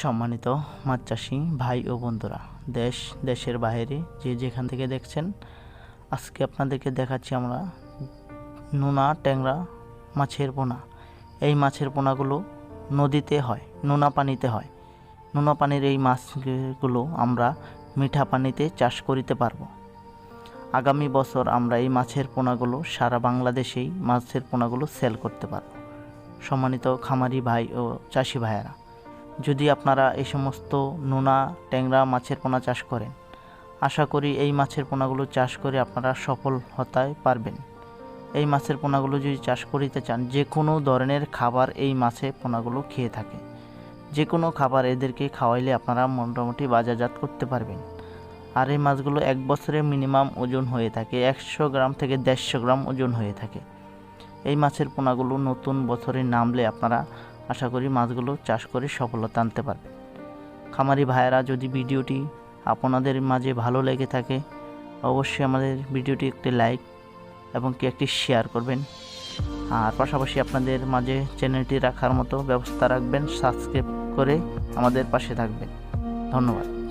সম্মানিত মাছ চাষি ভাই ও বন্ধুরা, দেশ, দেশের বাইরে যে যেখান থেকে দেখছেন, আজকে আপনাদেরকে দেখাচ্ছি আমরা নোনা ট্যাংরা মাছের পোনা। এই মাছের পোনাগুলো নদীতে হয়, নোনা পানিতে হয়। নোনা পানির এই মাছগুলো আমরা মিঠা পানিতে চাষ করিতে পারব। আগামী বছর আমরা এই মাছের পোনাগুলো সারা বাংলাদেশেই মাছের পোনাগুলো সেল করতে পারব। সম্মানিত খামারি ভাই ও চাষি ভাইয়েরা যদি আপনারা এই সমস্ত নোনা, ট্যাংরা মাছের পোনা চাষ করেন, আশা করি এই মাছের পোনাগুলো চাষ করে আপনারা সফল হতে পারবেন। এই মাছের পোনাগুলো যদি চাষ করিতে চান, যে কোনো ধরনের খাবার এই মাছের পোনাগুলো খেয়ে থাকে। যে কোনো খাবার এদেরকে খাওয়াইলে আপনারা মোটামুটি বাজারজাত করতে পারবেন। আর এই মাছগুলো এক বছরে মিনিমাম ওজন হয়ে থাকে, একশো গ্রাম থেকে দেড়শো গ্রাম ওজন হয়ে থাকে। এই মাছের পোনাগুলো নতুন বছরে নামলে আপনারা আশা করি মাছগুলো চাষ করে সফলতা আনতে পারবে। খামারি ভাইয়েরা, যদি ভিডিওটি আপনাদের মাঝে ভালো লেগে থাকে, অবশ্যই আমাদের ভিডিওটি একটি লাইক এবং কি একটি শেয়ার করবেন। আর পাশাপাশি আপনাদের মাঝে চ্যানেলটি রাখার মতো ব্যবস্থা রাখবেন, সাবস্ক্রাইব করে আমাদের পাশে থাকবেন। ধন্যবাদ।